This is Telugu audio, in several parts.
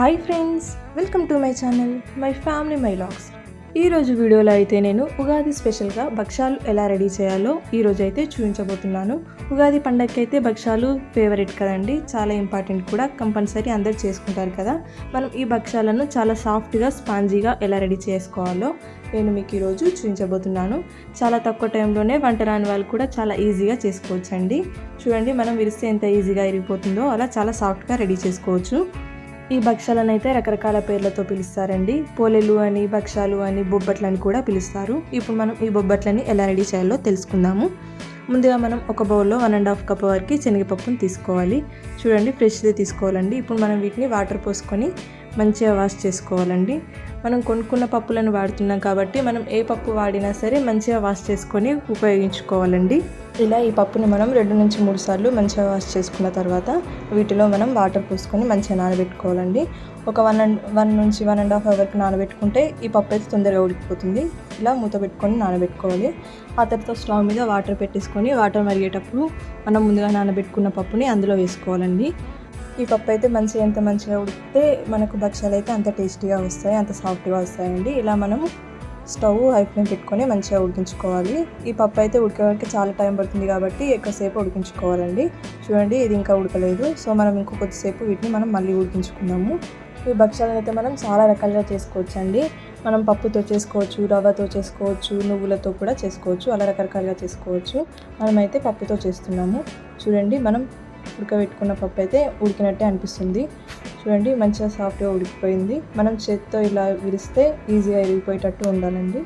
Hi friends welcome to my channel my family my logs ఈరోజు వీడియోలో అయితే నేను ఉగాది స్పెషల్గా భక్షాలు ఎలా రెడీ చేయాలో ఈరోజు అయితే చూపించబోతున్నాను. ఉగాది పండగకి అయితే భక్షాలు ఫేవరెట్ కదండి. చాలా ఇంపార్టెంట్ కూడా కంపల్సరీ అందరు చేసుకుంటారు కదా. మనం ఈ భక్షాలను చాలా సాఫ్ట్గా స్పాంజీగా ఎలా రెడీ చేసుకోవాలో నేను మీకు ఈరోజు చూపించబోతున్నాను. చాలా తక్కువ టైంలోనే వంట రాని వాళ్ళు కూడా చాలా ఈజీగా చేసుకోవచ్చండి. చూడండి మనం విరిస్తే ఎంత ఈజీగా ఇరిగిపోతుందో అలా చాలా సాఫ్ట్గా రెడీ చేసుకోవచ్చు. ఈ భక్షాలను అయితే రకరకాల పేర్లతో పిలుస్తారండి. పోలేలు అని భక్షాలు అని బొబ్బట్లు అని కూడా పిలుస్తారు. ఇప్పుడు మనం ఈ బొబ్బట్లని ఎలా రెడీ చేయాలో తెలుసుకుందాము. ముందుగా మనం ఒక బౌల్లో వన్ అండ్ హాఫ్ కప్ వరకు శనగపప్పును తీసుకోవాలి. చూడండి ఫ్రెష్ది తీసుకోవాలండి. ఇప్పుడు మనం వీటిని వాటర్ పోసుకొని మంచిగా వాష్ చేసుకోవాలండి. మనం కొనుక్కున్న పప్పులను వాడుతున్నాం కాబట్టి మనం ఏ పప్పు వాడినా సరే మంచిగా వాష్ చేసుకొని ఉపయోగించుకోవాలండి. ఇలా ఈ పప్పుని మనం రెండు నుంచి మూడు సార్లు మంచిగా వాష్ చేసుకున్న తర్వాత వీటిలో మనం వాటర్ పోసుకొని మంచిగా నానబెట్టుకోవాలండి. ఒక వన్ అండ్ వన్ నుంచి వన్ అండ్ హాఫ్ అవర్కి నానబెట్టుకుంటే ఈ పప్పు అయితే తొందరగా ఉడికిపోతుంది. ఇలా మూత పెట్టుకొని నానబెట్టుకోవాలి. ఆ తర్వాత స్టవ్ మీద వాటర్ పెట్టేసుకొని వాటర్ మరిగేటప్పుడు మనం ముందుగా నానబెట్టుకున్న పప్పుని అందులో వేసుకోవాలండి. ఈ పప్పు అయితే మంచిగా ఎంత మంచిగా ఉడికితే మనకు భక్ష్యాలు అయితే అంత టేస్టీగా వస్తాయి అంత సాఫ్ట్గా వస్తాయండి. ఇలా మనం స్టవ్ హై ఫ్లేమ్ పెట్టుకొని మంచిగా ఉడికించుకోవాలి. ఈ పప్పు అయితే ఉడకడానికి చాలా టైం పడుతుంది కాబట్టి ఎక్కువసేపు ఉడికించుకోవాలండి. చూడండి ఇది ఇంకా ఉడకలేదు. సో మనం ఇంకో కొద్దిసేపు వీటిని మనం మళ్ళీ ఉడికించుకుందాము ఈ భక్ష్యాలను అయితే మనం చాలా రకాలుగా చేసుకోవచ్చు అండి మనం పప్పుతో చేసుకోవచ్చు రవ్వతో చేసుకోవచ్చు నువ్వులతో కూడా చేసుకోవచ్చు. అలా రకరకాలుగా చేసుకోవచ్చు. మనమైతే పప్పుతో చేస్తున్నాము. చూడండి మనం ఉడకబెట్టుకున్న పప్పు అయితే ఉడికినట్టే అనిపిస్తుంది. చూడండి మంచిగా సాఫ్ట్గా ఉడికిపోయింది. మనం చేత్తో ఇలా విరిస్తే ఈజీగా ఇరిగిపోయేటట్టు ఉండాలండి.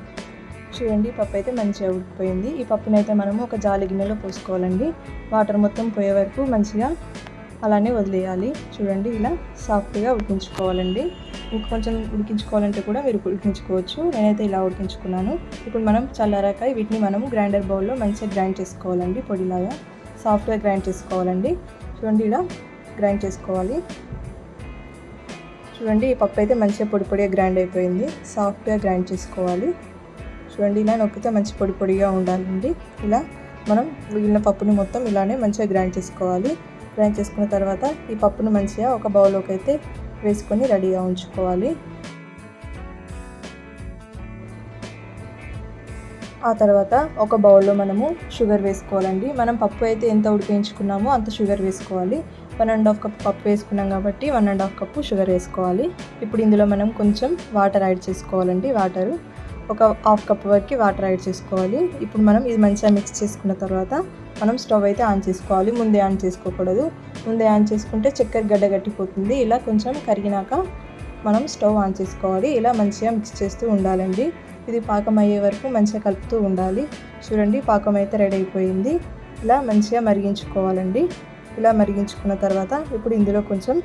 చూడండి పప్పు అయితే మంచిగా ఉడికిపోయింది. ఈ పప్పుని అయితే మనము ఒక జాలి గిన్నెలో పోసుకోవాలండి. వాటర్ మొత్తం పోయే వరకు మంచిగా అలానే వదిలేయాలి. చూడండి ఇలా సాఫ్ట్గా ఉడికించుకోవాలండి. ఇంకొంచెం ఉడికించుకోవాలంటే కూడా మీరు ఉడికించుకోవచ్చు. నేనైతే ఇలా ఉడికించుకున్నాను. ఇప్పుడు మనం చల్లారాక వీటిని మనము గ్రైండర్ బౌల్లో మంచిగా గ్రైండ్ చేసుకోవాలండి పొడిలాగా. సాఫ్ట్గా గ్రైండ్ చేసుకోవాలండి. చూడండి ఇలా గ్రైండ్ చేసుకోవాలి. చూడండి ఈ పప్పు అయితే మంచిగా పొడి పొడిగా గ్రైండ్ అయిపోయింది. సాఫ్ట్గా గ్రైండ్ చేసుకోవాలి. చూడండి ఇలా నొక్కితే మంచి పొడి పొడిగా ఉండాలండి. ఇలా మనం మిగిలిన పప్పుని మొత్తం ఇలానే మంచిగా గ్రైండ్ చేసుకోవాలి. గ్రైండ్ చేసుకున్న తర్వాత ఈ పప్పును మంచిగా ఒక బౌల్లోకి అయితే వేసుకొని రెడీగా ఉంచుకోవాలి. ఆ తర్వాత ఒక బౌల్లో మనము షుగర్ వేసుకోవాలండి. మనం పప్పు అయితే ఎంత ఉడికించుకున్నామో అంత షుగర్ వేసుకోవాలి. వన్ అండ్ హాఫ్ కప్ పప్పు వేసుకున్నాం కాబట్టి one and half cup sugar వేసుకోవాలి. ఇప్పుడు ఇందులో మనం కొంచెం వాటర్ యాడ్ చేసుకోవాలండి. వాటరు ఒక హాఫ్ కప్ వరకు వాటర్ యాడ్ చేసుకోవాలి. ఇప్పుడు మనం ఇది మంచిగా మిక్స్ చేసుకున్న తర్వాత మనం స్టవ్ అయితే ఆన్ చేసుకోవాలి. ముందే ఆన్ చేసుకోకూడదు. ముందే ఆన్ చేసుకుంటే చక్కెర గడ్డ గట్టిపోతుంది. ఇలా కొంచెం కరిగినాక మనం స్టవ్ ఆన్ చేసుకోవాలి. ఇలా మంచిగా మిక్స్ చేస్తూ ఉండాలండి. ఇది పాకం అయ్యే వరకు మంచిగా కలుపుతూ ఉండాలి. చూడండి పాకం అయితే రెడీ అయిపోయింది. ఇలా మంచిగా మరిగించుకోవాలండి. ఇలా మరిగించుకున్న తర్వాత ఇప్పుడు ఇందులో కొంచెం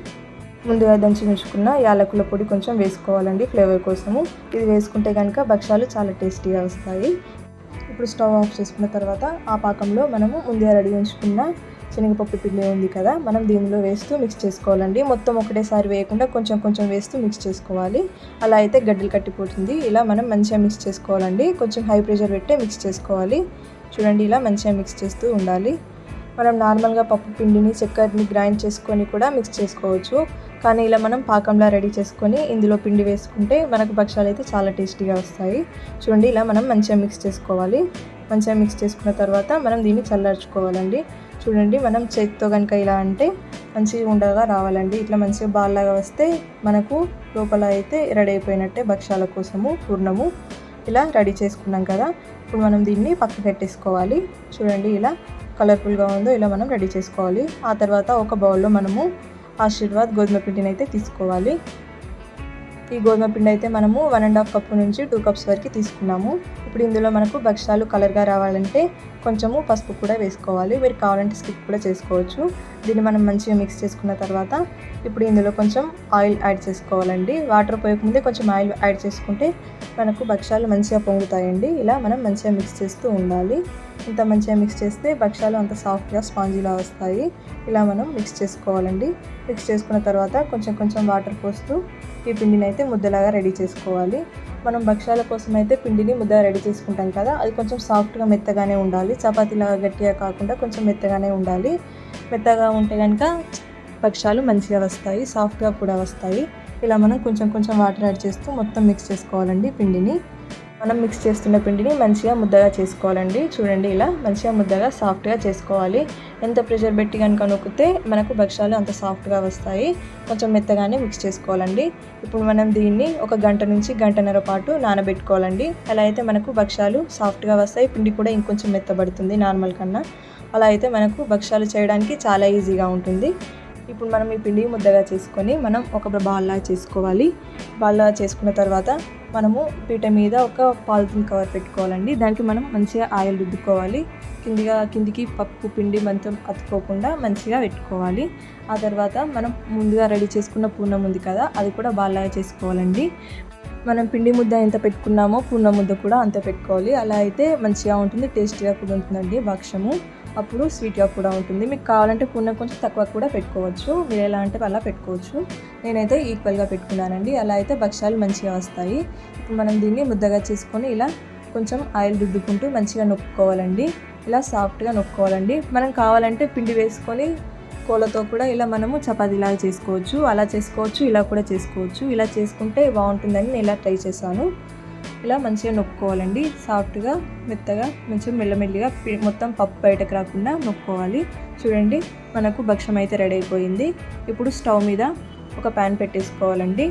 ముందుగా దంచి ఉంచుకున్న యాలకుల పొడి కొంచెం వేసుకోవాలండి ఫ్లేవర్ కోసము. ఇది వేసుకుంటే కనుక భక్ష్యాలు చాలా టేస్టీగా వస్తాయి. ఇప్పుడు స్టవ్ ఆఫ్ చేసుకున్న తర్వాత ఆ పాకంలో మనము ముందుగా రెడీ ఉంచుకున్న శనగపప్పు పిండి ఉంది కదా మనం దీనిలో వేస్తూ మిక్స్ చేసుకోవాలండి. మొత్తం ఒకటేసారి వేయకుండా కొంచెం కొంచెం వేస్తూ మిక్స్ చేసుకోవాలి. అలా అయితే గడ్డలు కట్టిపోతుంది. ఇలా మనం మంచిగా మిక్స్ చేసుకోవాలండి. కొంచెం హై ప్రెషర్ పెట్టే మిక్స్ చేసుకోవాలి. చూడండి ఇలా మంచిగా మిక్స్ చేస్తూ ఉండాలి. మనం నార్మల్గా పప్పు పిండిని చక్కెరని గ్రైండ్ చేసుకొని కూడా మిక్స్ చేసుకోవచ్చు. కానీ ఇలా మనం పాకంలా రెడీ చేసుకొని ఇందులో పిండి వేసుకుంటే మనకు భక్షాలు అయితే చాలా టేస్టీగా వస్తాయి. చూడండి ఇలా మనం మంచిగా మిక్స్ చేసుకోవాలి. మంచిగా మిక్స్ చేసుకున్న తర్వాత మనం దీన్ని చల్లార్చుకోవాలండి. చూడండి మనం చేతితో కనుక ఇలా అంటే మంచిగా ఉండగా రావాలండి. ఇట్లా మంచిగా బాల్లాగా వస్తే మనకు లోపల అయితే రెడీ అయిపోయినట్టే భక్ష్యాల కోసము పూర్ణము ఇలా రెడీ చేసుకున్నాం కదా. ఇప్పుడు మనం దీన్ని పక్క పెట్టేసుకోవాలి. చూడండి ఇలా కలర్ఫుల్గా ఉందో ఇలా మనం రెడీ చేసుకోవాలి. ఆ తర్వాత ఒక బౌల్లో మనము ఆశీర్వాద్ గోధుమ పిండిని అయితే తీసుకోవాలి. ఈ గోధుమ పిండి అయితే మనము వన్ అండ్ హాఫ్ కప్ నుంచి టూ కప్స్ వరకు తీసుకున్నాము. ఇప్పుడు ఇందులో మనకు భక్షాలు కలర్గా రావాలంటే కొంచెము పసుపు కూడా వేసుకోవాలి. మీరు కావాలంటే స్కిప్ కూడా చేసుకోవచ్చు. దీన్ని మనం మంచిగా మిక్స్ చేసుకున్న తర్వాత ఇప్పుడు ఇందులో కొంచెం ఆయిల్ యాడ్ చేసుకోవాలండి. వాటర్ పోయకముందే కొంచెం ఆయిల్ యాడ్ చేసుకుంటే మనకు భక్షాలు మంచిగా పొంగుతాయండి. ఇలా మనం మంచిగా మిక్స్ చేస్తూ ఉండాలి. ఇంత మంచిగా మిక్స్ చేస్తే భక్షాలు అంత సాఫ్ట్గా స్పాంజీలా వస్తాయి. ఇలా మనం మిక్స్ చేసుకోవాలండి. మిక్స్ చేసుకున్న తర్వాత కొంచెం కొంచెం వాటర్ పోస్తూ ఈ పిండిని అయితే ముద్దలాగా రెడీ చేసుకోవాలి. మనం భక్షాల కోసం అయితే పిండిని ముద్ద రెడీ చేసుకుంటాం కదా. అది కొంచెం సాఫ్ట్గా మెత్తగానే ఉండాలి. చపాతీలాగా గట్టిగా కాకుండా కొంచెం మెత్తగానే ఉండాలి. మెత్తగా ఉంటే కనుక భక్షాలు మంచిగా వస్తాయి సాఫ్ట్గా కూడా వస్తాయి. ఇలా మనం కొంచెం కొంచెం వాటర్ యాడ్ చేస్తూ మొత్తం మిక్స్ చేసుకోవాలండి పిండిని. మనం మిక్స్ చేస్తున్న పిండిని మంచిగా ముద్దగా చేసుకోవాలండి. చూడండి ఇలా మంచిగా ముద్దగా సాఫ్ట్గా చేసుకోవాలి. ఎంత ప్రెషర్ పెట్టి కనుక నొక్కితే మనకు భక్ష్యాలు అంత సాఫ్ట్గా వస్తాయి. కొంచెం మెత్తగానే మిక్స్ చేసుకోవాలండి. ఇప్పుడు మనం దీన్ని ఒక గంట నుంచి గంటన్నర పాటు నానబెట్టుకోవాలండి. అలా అయితే మనకు భక్ష్యాలు సాఫ్ట్గా వస్తాయి. పిండి కూడా ఇంకొంచెం మెత్తబడుతుంది నార్మల్ కన్నా. అలా అయితే మనకు భక్ష్యాలు చేయడానికి చాలా ఈజీగా ఉంటుంది. ఇప్పుడు మనం ఈ పిండి ముద్దగా చేసుకొని మనం ఒక బాల్లా చేసుకోవాలి. బాల్లా చేసుకున్న తర్వాత మనము పీట మీద ఒక పాలిథిన్ కవర్ పెట్టుకోవాలండి. దానికి మనం మంచిగా ఆయిల్ రుద్దుకోవాలి. కిందిగా కిందికి పప్పు పిండి మంచం అతుకోకుండా మంచిగా పెట్టుకోవాలి. ఆ తర్వాత మనం ముందుగా రెడీ చేసుకున్న పూర్ణం ఉంది కదా అది కూడా బాగా చేసుకోవాలండి. మనం పిండి ముద్ద ఎంత పెట్టుకున్నామో పూర్ణ ముద్ద కూడా అంత పెట్టుకోవాలి. అలా అయితే మంచిగా ఉంటుంది టేస్టీగా కూడా ఉంటుందండి భక్ష్యము అప్పుడు స్వీట్గా కూడా ఉంటుంది. మీకు కావాలంటే పూర్ణ కొంచెం తక్కువ కూడా పెట్టుకోవచ్చు. మీరు ఎలా అంటే అలా పెట్టుకోవచ్చు. నేనైతే ఈక్వల్గా పెట్టుకున్నానండి. అలా అయితే భక్ష్యాలు మంచిగా వస్తాయి. ఇప్పుడు మనం దీన్ని ముద్దగా చేసుకొని ఇలా కొంచెం ఆయిల్ రుద్దుకుంటూ మంచిగా నొక్కుకోవాలండి. ఇలా సాఫ్ట్గా నొక్కుకోవాలండి మనం కావాలంటే పిండి వేసుకొని పూలతో కూడా ఇలా మనము చపాతీలాగా చేసుకోవచ్చు అలా చేసుకోవచ్చు ఇలా కూడా చేసుకోవచ్చు. ఇలా చేసుకుంటే బాగుంటుందని నేను ఇలా ట్రై చేశాను. ఇలా మంచిగా నొక్కుకోవాలండి. సాఫ్ట్గా మెత్తగా మంచిగా మెల్లమెల్లిగా మొత్తం పప్పు బయటకు రాకుండా నొక్కుకోవాలి చూడండి మనకు భక్ష్యం అయితే రెడీ అయిపోయింది. ఇప్పుడు స్టవ్ మీద ఒక ప్యాన్ పెట్టేసుకోవాలండి.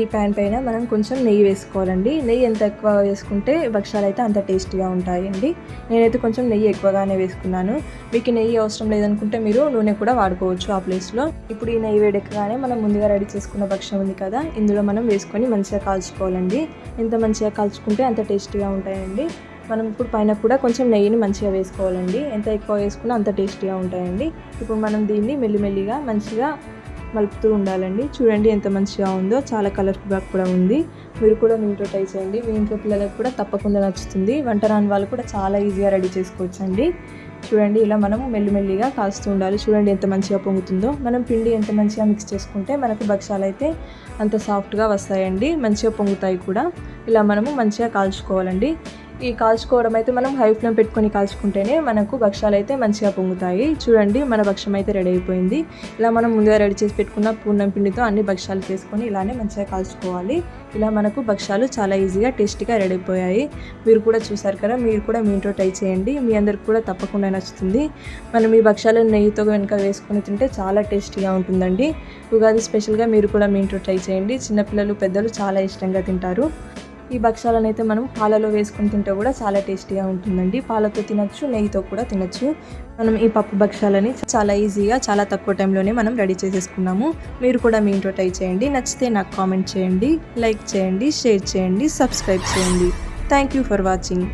ఈ ప్యాన్ పైన మనం కొంచెం నెయ్యి వేసుకోవాలండి. నెయ్యి ఎంత ఎక్కువ వేసుకుంటే భక్షాలు అయితే అంత టేస్టీగా ఉంటాయండి. నేనైతే కొంచెం నెయ్యి ఎక్కువగానే వేసుకున్నాను. మీకు నెయ్యి అవసరం లేదనుకుంటే మీరు నూనె కూడా వాడుకోవచ్చు ఆ ప్లేస్లో. ఇప్పుడు ఈ నెయ్యి వేడెక్కగానే మనం ముందుగా రెడీ చేసుకున్న భక్షం ఉంది కదా ఇందులో మనం వేసుకొని మంచిగా కాల్చుకోవాలండి. ఎంత మంచిగా కాల్చుకుంటే అంత టేస్టీగా ఉంటాయండి. మనం ఇప్పుడు పైన కూడా కొంచెం నెయ్యిని మంచిగా వేసుకోవాలండి. ఎంత ఎక్కువ వేసుకున్నా అంత టేస్టీగా ఉంటాయండి. ఇప్పుడు మనం దీన్ని మెల్లిమెల్లిగా మంచిగా మలుపుతూ ఉండాలండి. చూడండి ఎంత మంచిగా ఉందో చాలా కలర్ఫుల్గా కూడా ఉంది. మీరు కూడా మీ ఇంట్లో ట్రై చేయండి. మీ ఇంట్లో పిల్లలకు కూడా తప్పకుండా నచ్చుతుంది. వంట రాని వాళ్ళు కూడా చాలా ఈజీగా రెడీ చేసుకోవచ్చు అండి చూడండి ఇలా మనం మెల్లిమెల్లిగా కాస్తూ ఉండాలి. చూడండి ఎంత మంచిగా పొంగుతుందో. మనం పిండి ఎంత మంచిగా మిక్స్ చేసుకుంటే మనకు భక్షాలు అయితే అంత సాఫ్ట్గా వస్తాయండి. మంచిగా పొంగుతాయి కూడా. ఇలా మనము మంచిగా కాల్చుకోవాలండి. ఈ కాల్చుకోవడం అయితే మనం హై ఫ్లేమ్ పెట్టుకొని కాల్చుకుంటేనే మనకు భక్షాలు అయితే మంచిగా పొంగుతాయి. చూడండి మన భక్షం అయితే రెడీ అయిపోయింది. ఇలా మనం ముందుగా రెడీ చేసి పెట్టుకున్న పూర్ణం పిండితో అన్ని భక్షాలు చేసుకొని ఇలానే మంచిగా కాల్చుకోవాలి. ఇలా మనకు భక్షాలు చాలా ఈజీగా టేస్టీగా రెడీ అయిపోయాయి. మీరు కూడా చూసారు కదా మీరు కూడా మీ ఇంట్లో ట్రై చేయండి. మీ అందరికి కూడా తప్పకుండా నచ్చుతుంది. మనం ఈ భక్షాలు నెయ్యితో వెనుక వేసుకొని తింటే చాలా టేస్టీగా ఉంటుందండి. ఉగాది స్పెషల్గా మీరు కూడా మీ ఇంట్లో ట్రై చేయండి. చిన్నపిల్లలు పెద్దలు చాలా ఇష్టంగా తింటారు. ఈ భక్షాలను అయితే మనం పాలలో వేసుకుని తింటే కూడా చాలా టేస్టీగా ఉంటుందండి. పాలతో తినచ్చు నెయ్యితో కూడా తినచ్చు. మనం ఈ పప్పు భక్షాలని చాలా ఈజీగా చాలా తక్కువ టైంలోనే మనం రెడీ చేసేసుకున్నాము. మీరు కూడా మీ ఇంట్లో ట్రై చేయండి. నచ్చితే నాకు కామెంట్ చేయండి లైక్ చేయండి షేర్ చేయండి సబ్స్క్రైబ్ చేయండి. Thank you for watching.